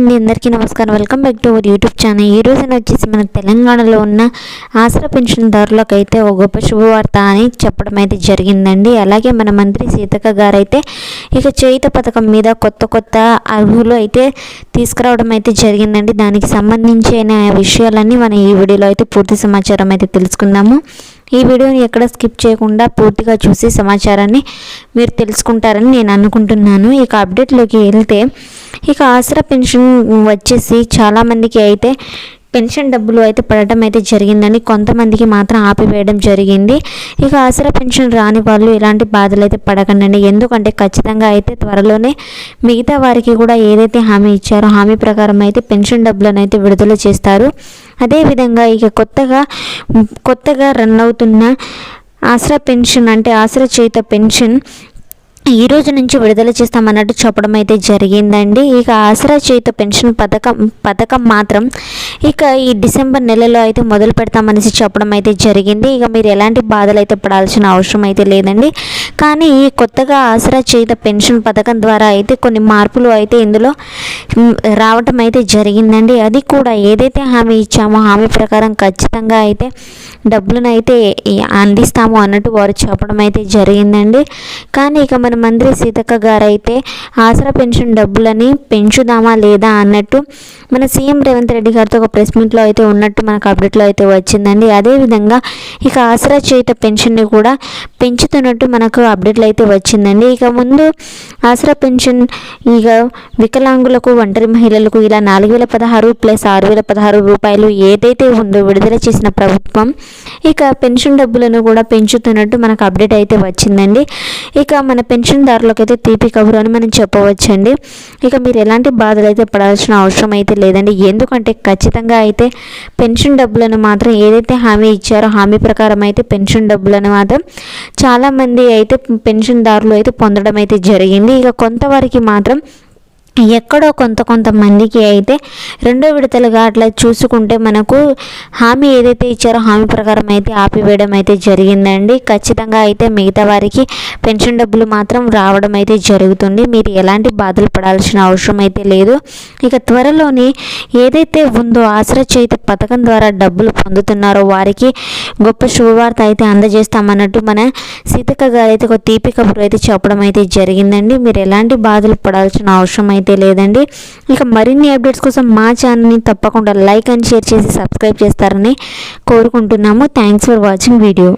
అండి అందరికీ నమస్కారం. Welcome back to our YouTube channel. ఈ రోజున వచ్చేసి మన తెలంగాణలో ఉన్న ఆసరా పెన్షన్దారులకు అయితే ఒక గొప్ప శుభవార్త అని చెప్పడం అయితే జరిగిందండి. అలాగే మన మంత్రి సీతక్క గారు అయితే ఇక చేయుత పథకం మీద కొత్త కొత్త అర్హులు అయితే తీసుకురావడం అయితే జరిగిందండి. దానికి సంబంధించిన విషయాలన్నీ మనం ఈ వీడియోలో అయితే పూర్తి సమాచారం అయితే తెలుసుకుందాము. ఈ వీడియోని ఎక్కడ స్కిప్ చేయకుండా పూర్తిగా చూసి సమాచారాన్ని మీరు తెలుసుకుంటారని నేను అనుకుంటున్నాను. ఇక అప్డేట్లోకి వెళ్తే ఇక ఆసరా పెన్షన్ వచ్చేసి చాలామందికి అయితే పెన్షన్ డబ్బులు అయితే పడటం అయితే జరిగిందని కొంతమందికి మాత్రం ఆపివేయడం జరిగింది. ఇక ఆసరా పెన్షన్ రాని వాళ్ళు ఇలాంటి బాధలు అయితే పడకండి. ఎందుకంటే ఖచ్చితంగా అయితే త్వరలోనే మిగతా వారికి కూడా ఏదైతే హామీ ఇచ్చారో హామీ ప్రకారం అయితే పెన్షన్ డబ్బులను అయితే విడుదల చేస్తారు. అదేవిధంగా ఇక కొత్తగా కొత్తగా రన్ అవుతున్న ఆసరా పెన్షన్ అంటే ఆసరా చేత పెన్షన్ ఈ రోజు నుంచి విడుదల చేస్తామన్నట్టు చెప్పడం అయితే జరిగిందండి. ఇక ఆసరా చేత పెన్షన్ పథకం పథకం మాత్రం ఇక ఈ డిసెంబర్ నెలలో అయితే మొదలు పెడతామనేసి చెప్పడం అయితే జరిగింది. ఇక మీరు ఎలాంటి బాధలు అయితే పడాల్సిన అవసరం అయితే లేదండి. కానీ ఈ కొత్తగా ఆసరా చేత పెన్షన్ పథకం ద్వారా అయితే కొన్ని మార్పులు అయితే ఇందులో రావటం అయితే జరిగిందండి. అది కూడా ఏదైతే హామీ ఇచ్చామో హామీ ప్రకారం ఖచ్చితంగా అయితే డబ్బులను అయితే అందిస్తాము అన్నట్టు వారు చెప్పడం అయితే జరిగిందండి. కానీ ఇక మనం మంత్రి సీతక్క గారు అయితే ఆసరా పెన్షన్ డబ్బులని పెంచుదామా లేదా అన్నట్టు మన సీఎం రేవంత్ రెడ్డి గారితో ఒక ప్రెస్ మీట్లో అయితే ఉన్నట్టు మనకు అప్డేట్లో అయితే వచ్చిందండి. అదేవిధంగా ఇక ఆసరా చేత పెన్షన్ని కూడా పెంచుతున్నట్టు మనకు అప్డేట్లు అయితే వచ్చిందండి. ఇక ముందు ఆసరా పెన్షన్ ఇక వికలాంగులకు ఒంటరి మహిళలకు ఇలా నాలుగు వేల పదహారు ప్లస్ ఆరు వేల పదహారు రూపాయలు ఏదైతే ఉందో విడుదల చేసిన ప్రభుత్వం ఇక పెన్షన్ డబ్బులను కూడా పెంచుతున్నట్టు మనకు అప్డేట్ అయితే వచ్చిందండి. ఇక మన పెన్షన్ పెన్షన్దారులకు అయితే తీపి కబురు అని మనం చెప్పవచ్చండి. ఇక మీరు ఎలాంటి బాధలు అయితే పడాల్సిన అవసరం అయితే లేదండి. ఎందుకంటే ఖచ్చితంగా అయితే పెన్షన్ డబ్బులను మాత్రం ఏదైతే హామీ ఇచ్చారో హామీ ప్రకారం అయితే పెన్షన్ డబ్బులను మాత్రం చాలామంది అయితే పెన్షన్దారులు అయితే పొందడం అయితే జరిగింది. ఇక కొంతవరకు మాత్రం ఎక్కడో కొంత కొంతమందికి అయితే రెండో విడతలుగా అట్లా చూసుకుంటే మనకు హామీ ఏదైతే ఇచ్చారో హామీ ప్రకారం అయితే ఆపివేయడం అయితే జరిగిందండి. ఖచ్చితంగా అయితే మిగతా వారికి పెన్షన్ డబ్బులు మాత్రం రావడం అయితే జరుగుతుంది. మీరు ఎలాంటి బాధలు పడాల్సిన అవసరం అయితే లేదు. ఇక త్వరలోని ఏదైతే ఉందో ఆసరా చేత పథకం ద్వారా డబ్బులు పొందుతున్నారో వారికి గొప్ప శుభవార్త అయితే అందజేస్తామన్నట్టు మన సీతక్క గారు అయితే ఒక తీపి కబురు అయితే చెప్పడం అయితే జరిగిందండి. మీరు ఎలాంటి బాధలు పడాల్సిన అవసరం అయితే అయితే లేదండి. ఇక మరిన్ని అప్డేట్స్ కోసం మా ఛానల్ని తప్పకుండా లైక్ అండ్ షేర్ చేసి సబ్స్క్రైబ్ చేస్తారని కోరుకుంటున్నాము. Thanks for watching video